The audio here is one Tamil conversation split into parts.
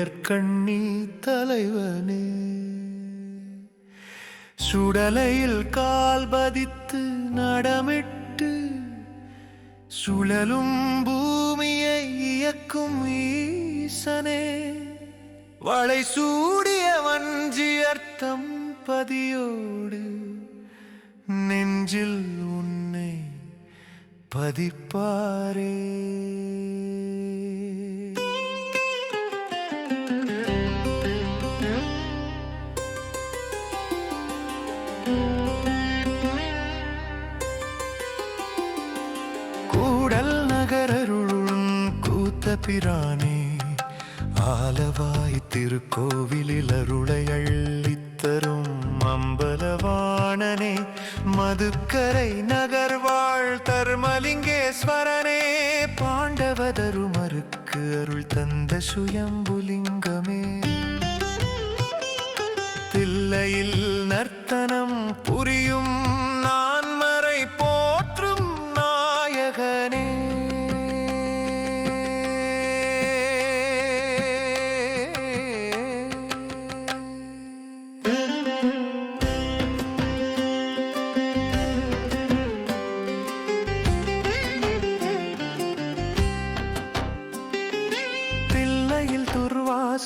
உயர்கண்ணி தலைவனே சுடலையில் கால் பதித்து நடமிட்டு சுழலும் பூமியை இயக்கும் ஈசனே. வளை சூடிய வஞ்சியர்த்தம் பதியோடு நெஞ்சில் உன்னை பதிப்பாரே. கூடல் நகரருளும் கூத்த பிரானே ஆலவாய் திருக்கோவிலில் அருளை அள்ளித்தரும் அம்பலவாணனே மதுக்கரை நகர்வாழ் தர்மலிங்கேஸ்வரனே பாண்டவதருமருக்கு அருள் தந்த சுயம்புலிங்கமே. தில்லையில் நர்த்தனம் புரியும்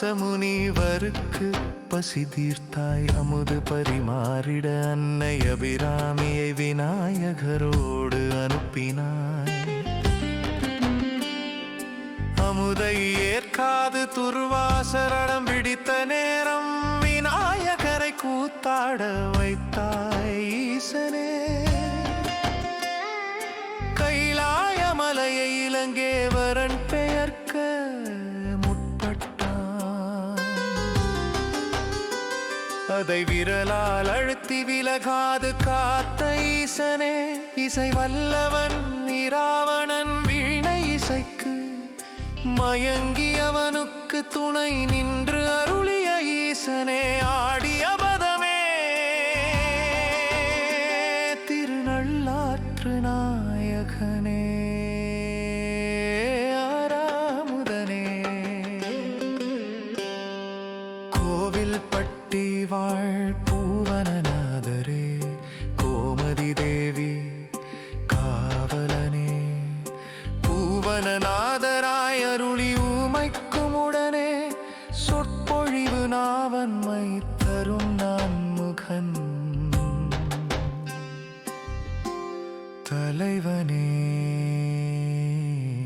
துர்வாச பசி தீர்த்தாய் அமுது பரிமாறிட அன்னை அபிராமியை விநாயகரோடு அனுப்பினாய். அமுதை ஏற்காது துர்வாசரணம் பிடித்த நேரம் விநாயகரை கூத்தாட வைத்தார். அதை விரலால் அழுத்தி விலகாது காத்த ஈசனே. இசை வல்லவன் இராவணன் வீணை இசைக்கு மயங்கி அவனுக்கு துணை நின்று அருளிய ஈசனே. ஆடிய பதமே திருநள்ளாற்று நாயகனே ஆறாமுதனே. கோவில் பட்டு வாழ் பூவனநாதரே கோமதி தேவி காவலனே. பூவனநாதராய் அருளி ஊமைக்கும் உடனே சொற்பொழிவு நாவன்மை தரும் நான் முகன் தலைவனே.